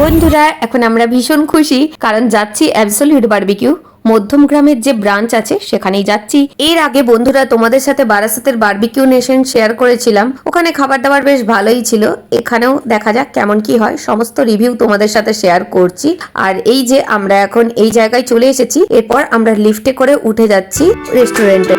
বন্ধুরা, এখন আমরা ভীষণ খুশি, কারণ যাচ্ছি অ্যাবসলিউট বারবিকিউ মধ্যম গ্রামের যে ব্রাঞ্চ আছে, সেখানেই যাচ্ছি। এর আগে বন্ধুরা তোমাদের সাথে বারাসাতের বারবিকিউ নেশন শেয়ার করেছিলাম। ওখানে খাবার দাবার বেশ ভালোই ছিল। এখানেও দেখা যাক কেমন কি হয়। সমস্ত রিভিউ তোমাদের সাথে শেয়ার করছি। আর এই যে আমরা এখন এই জায়গায় চলে এসেছি, এরপর আমরা লিফটে করে উঠে যাচ্ছি রেস্টুরেন্টে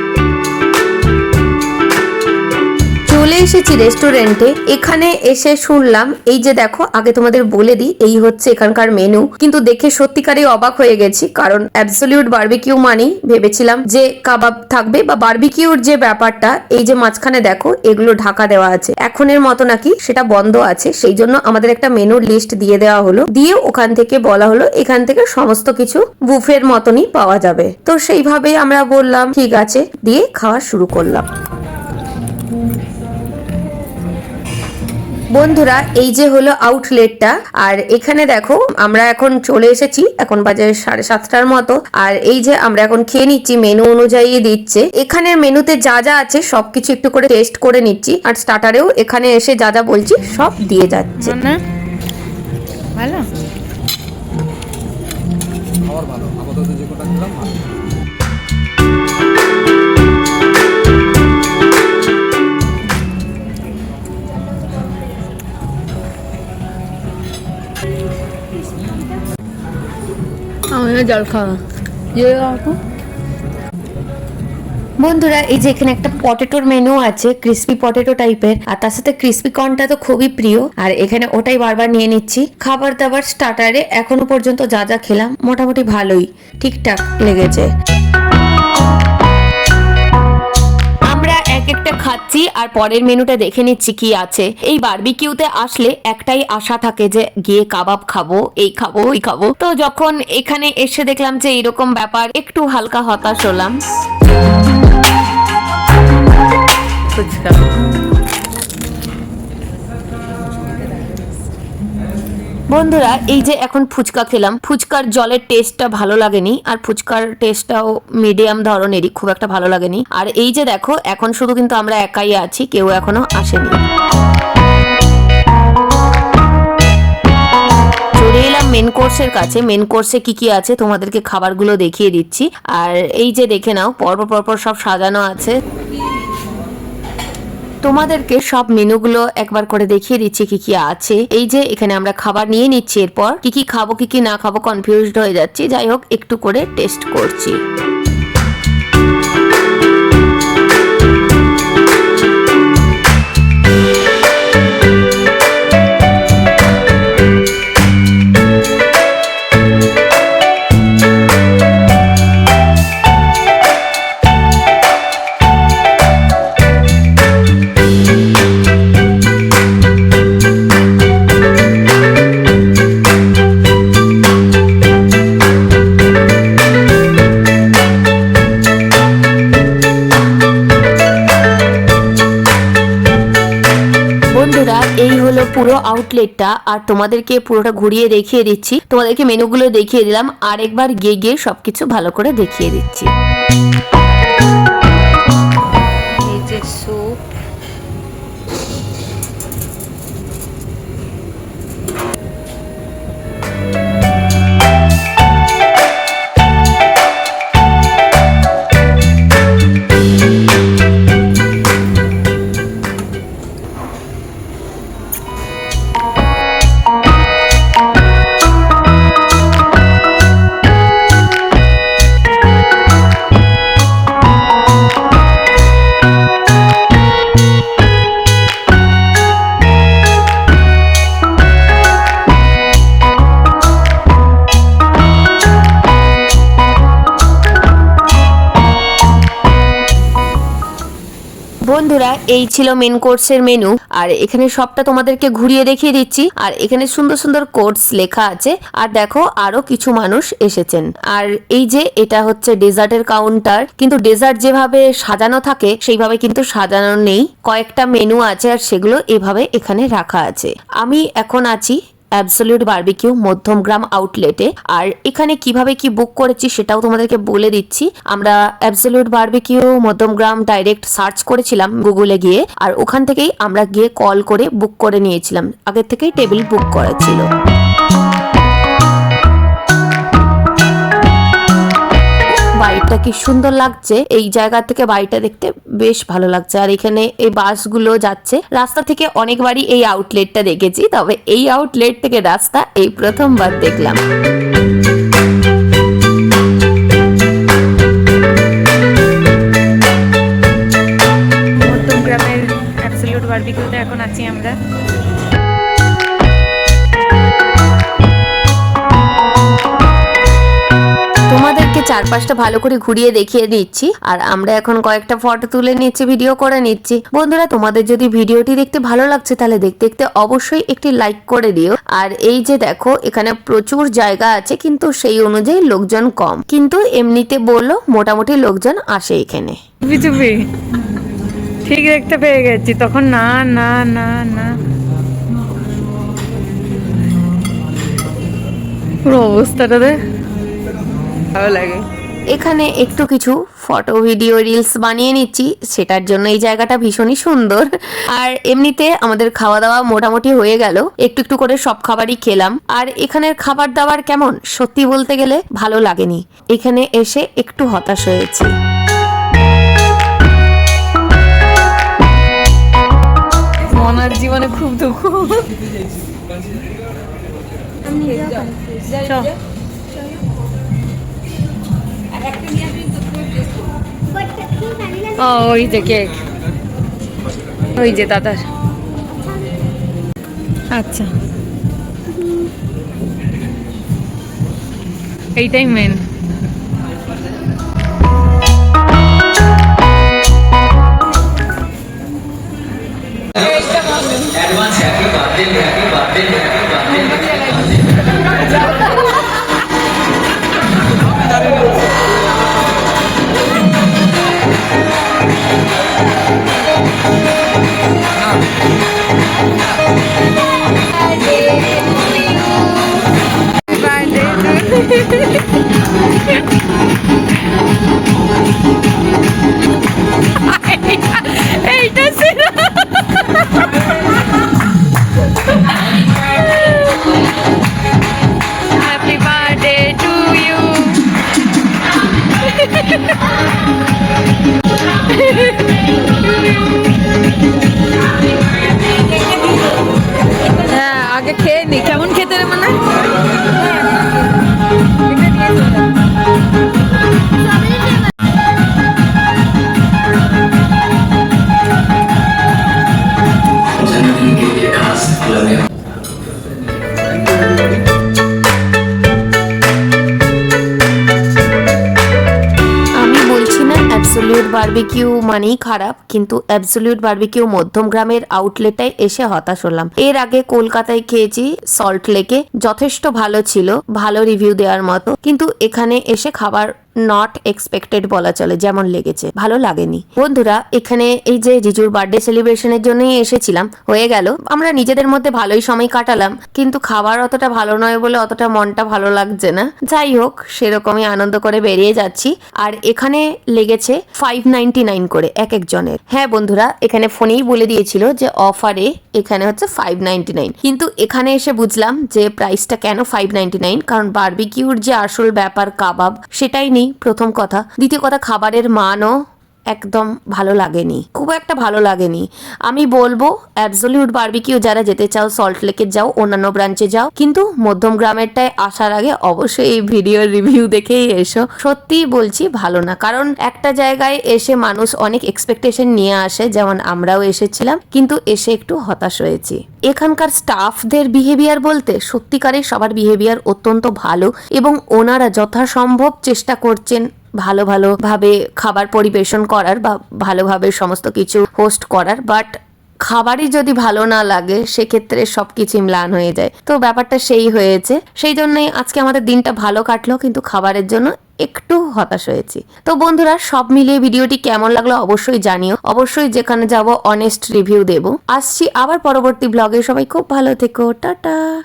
চলে এসেছি রেস্টুরেন্টে এখানে এসে শুনলাম, এই যে দেখো, আগে তোমাদের বলে দিই, এই হচ্ছে এখানকার মেনু কিন্তু দেখে সত্যিকারই অবাক হয়ে গেছি, কারণ অ্যাবসলিউট বার্বিকিউ মানেই ভেবেছিলাম যে কাবাব থাকবে বা বারবিকিউর যে ব্যাপারটা, এই যে মাঝখানে দেখো, এগুলো ঢাকা দেওয়া আছে। এখনের মতো নাকি সেটা বন্ধ আছে, সেই জন্য আমাদের একটা মেনুর লিস্ট দিয়ে দেওয়া হলো। দিয়ে ওখান থেকে বলা হলো, এখান থেকে সমস্ত কিছু বুফের মতনই পাওয়া যাবে। তো সেইভাবেই আমরা বললাম, ঠিক আছে, দিয়ে খাওয়া শুরু করলাম। বন্ধুরা এই যে হলো আউটলেটটা আর এখানে দেখো আমরা এখন চলে এসেছি এখন বাজে সাড়ে সাতটার মতো আর এই যে আমরা এখন খেয়ে নিচ্ছি মেনু অনুযায়ী দিচ্ছে। এখানের মেনুতে যা যা আছে সবকিছু একটু করে টেস্ট করে নিচ্ছি আর স্টার্টারেও এখানে এসে যা যা বলছি সব দিয়ে যাচ্ছে। না ভালো? ভালো আপাতত যে কটা খেলাম জল খাওয়া। বন্ধুরা, এই যে এখানে একটা পটেটোর মেনু আছে ক্রিস্পি পটেটো টাইপের আর তার সাথে ক্রিস্পি কর্নটা তো খুবই প্রিয়, আর এখানে ওটাই বারবার নিয়ে নিচ্ছি। খাবার দাবার স্টার্টারে এখনও পর্যন্ত যা যা খেলাম, মোটামুটি ভালোই, ঠিকঠাক লেগেছে। এক একটা খাচ্ছি আর পরের মেনুটা দেখে নিচ্ছি কি আছে। এই বারবিকিউতে আসলে একটাই আশা থাকে যে গিয়ে কাবাব খাব, এই খাব, ওই খাব। তো যখন এখানে এসে দেখলাম যে এরকম ব্যাপার, একটু হালকা হতাশ হলাম। ফুচকা। বন্ধুরা, এই যে এখন ফুচকা খেলাম। ফুচকার জলের টেস্টটা ভালো লাগেনি, আর ফুচকার টেস্টটাও মিডিয়াম ধরনেরই, খুব একটা ভালো লাগেনি। আর এই যে দেখো, এখন শুধু কিন্তু আমরা একাই আছি, কেউ এখনও আসেনি। এলাম মেন কোর্সের কাছে। মেন কোর্সে কি কি আছে, তোমাদেরকে খাবারগুলো দেখিয়ে দিচ্ছি। আর এই যে দেখে নাও পরপর পরপর সব সাজানো আছে। তোমাদেরকে সব মেনুগুলো একবার করে দেখিয়ে দিচ্ছি কি কি আছে। এই যে, এখানে আমরা খাবার নিয়ে নিচ্ছি এরপর। কি কি খাব, কি কি না খাব কনফিউজড হয়ে যাচ্ছি। যাই হোক, একটু করে টেস্ট করছি। আউটলেটটা আর তোমাদেরকে পুরোটা ঘুরিয়ে দেখিয়ে দিচ্ছি। তোমাদেরকে মেনুগুলো দেখিয়ে দিলাম। আরেকবার গিয়ে গিয়ে সবকিছু ভালো করে দেখিয়ে দিচ্ছি। বন্ধুরা, এই ছিল মেন কোর্সের মেনু আর এখানে সবটা তোমাদেরকে ঘুরিয়ে দেখিয়ে দিচ্ছি। আর এখানে সুন্দর সুন্দর কোর্স লেখা আছে। আর দেখো, আরও কিছু মানুষ এসেছেন। আর এই যে, এটা হচ্ছে ডেজার্টের কাউন্টার কিন্তু ডেজার্ট যেভাবে সাজানো থাকে, সেইভাবে কিন্তু সাজানো নেই। কয়েকটা মেনু আছে আর সেগুলো এভাবে এখানে রাখা আছে। আমি এখন আছি অ্যাবসলিউট বারবিকিউ মধ্যমগ্রাম আউটলেটে আর এখানে কীভাবে কি বুক করেছি সেটাও তোমাদেরকে বলে দিচ্ছি। আমরা absolute barbecue Madhyamgram direct search করেছিলাম গুগলে গিয়ে। আর ওখান থেকেই আমরা গিয়ে কল করে বুক করে নিয়েছিলাম। আগের থেকেই টেবিল বুক করা ছিল। ভিউটা কি সুন্দর লাগছে? এই জায়গা থেকে বাড়িটা দেখতে বেশ ভালো লাগছে। আর এখানে এই বাসগুলো যাচ্ছে। রাস্তা থেকে অনেকবারই এই আউটলেটটা দেখেছি, তবে এই আউটলেট থেকে রাস্তা এই প্রথমবার দেখলাম। এখন আছি আমরা। তোমাদেরকে চারপাশটা ভালো করে ঘুরিয়ে দেখিয়ে দিচ্ছি। আর আমরা এখন কয়েকটা ফটো তুলে নিচ্ছি ভিডিও করে নিচ্ছি। বন্ধুরা, তোমাদের যদি ভিডিওটি দেখতে ভালো লাগছে, তাহলে দেখতে দেখতে অবশ্যই একটি লাইক করে দিও। আর এই যে দেখো, এখানে প্রচুর জায়গা আছে, কিন্তু সেই অনুযায়ী লোকজন কম। কিন্তু এমনিতে বলল, মোটামুটি লোকজন আসে এখানে। ঠিক দেখতে পেয়ে গেছি। তখন না না না না। অবস্থাটা দেখ ভালো লাগে। এখানে একটু কিছু ফটো ভিডিও রিলস বানিয়ে নিচ্ছি। সেটার জন্য এই জায়গাটা ভীষণই সুন্দর। আর এমনিতে আমাদের খাওয়া দাওয়া মোটামুটি হয়ে গেল। একটু একটু করে সব খাবারই খেলাম। আর এখানের খাবার দাবার কেমন? সত্যি বলতে গেলে ভালো লাগেনি। এখানে এসে একটু হতাশ হয়েছি। মনার জীবনে খুব দুঃখ। ওই যে কেক। ওই যে দাদার। আচ্ছা। এইটাই মেন এইটা বারবিকিউ মানেই খারাপ, কিন্তু অ্যাবসলিউট বারবিকিউ মধ্যম গ্রামের আউটলেটটাই এসে হতাশ হলাম। এর আগে কলকাতায় খেয়েছি সল্ট লেকে, যথেষ্ট ভালো ছিল, ভালো রিভিউ দেওয়ার মতো, কিন্তু এখানে এসে খাবার নট এক্সপেক্টেড বলা চলে, যেমন লেগেছে, ভালো লাগেনি। বন্ধুরা, এখানে এই যে জিজুর বার্থডে সেলিব্রেশনের জন্যই এসেছিলাম, হয়ে গেল। আমরা নিজেদের মধ্যে ভালোই সময় কাটালাম, কিন্তু খাবার অতটা ভালো নয় বলে অতটা মনটা ভালো লাগছে না। যাই হোক, সেরকমই আনন্দ করে বেরিয়ে যাচ্ছি। আর এখানে লেগেছে ফাইভ নাইনটি নাইন করে, এক একজনের। হ্যাঁ বন্ধুরা, এখানে ফোনেই বলে দিয়েছিল যে অফারে এখানে হচ্ছে ফাইভ নাইনটি নাইন কিন্তু এখানে এসে বুঝলাম যে প্রাইসটা কেন ফাইভ নাইনটি নাইন কারণ বারবিকিউর যে আসল ব্যাপার, কাবাব, সেটাই প্রথম কথা। দ্বিতীয় কথা খাবারের মানও একদম ভালো লাগেনি। খুব একটা ভালো লাগেনি। আমি বলব অ্যাবসলিউট বারবিকিউ যারা যেতে চাও সল্ট লেকে যাও, অন্যান্য ব্রাঞ্চে যাও, কিন্তু মধ্যম গ্রামেরটায় আসার আগে অবশ্যই এই ভিডিওর রিভিউ দেখেই এসো। সত্যিই বলছি, ভালো না। কারণ একটা জায়গায় এসে মানুষ অনেক এক্সপেকটেশন নিয়ে আসে, যেমন আমরাও এসেছিলাম, কিন্তু এসে একটু হতাশ হয়েছি। এখানকার স্টাফদের বিহেভিয়ার বলতে, সত্যিকারের সবার বিহেভিয়ার অত্যন্ত ভালো এবং ওনারা যথাসম্ভব চেষ্টা করছেন ভালো ভালোভাবে খাবার পরিবেশন করার বা ভালোভাবে সমস্ত কিছু হোস্ট করার। বাট খাবারই যদি ভালো না লাগে, সেক্ষেত্রে সবকিছু ম্লান হয়ে যায়। তো ব্যাপারটা সেই হয়েছে। সেই জন্যই আজকে আমাদের দিনটা ভালো কাটলো, কিন্তু খাবারের জন্য একটু হতাশ হয়েছি। তো বন্ধুরা, সব মিলিয়ে ভিডিওটি কেমন লাগল অবশ্যই জানিও। অবশ্যই যেখানে যাব অনেস্ট রিভিউ দেব। আসছি আবার পরবর্তী ব্লগে সবাই খুব ভালো থেকো। টাটা!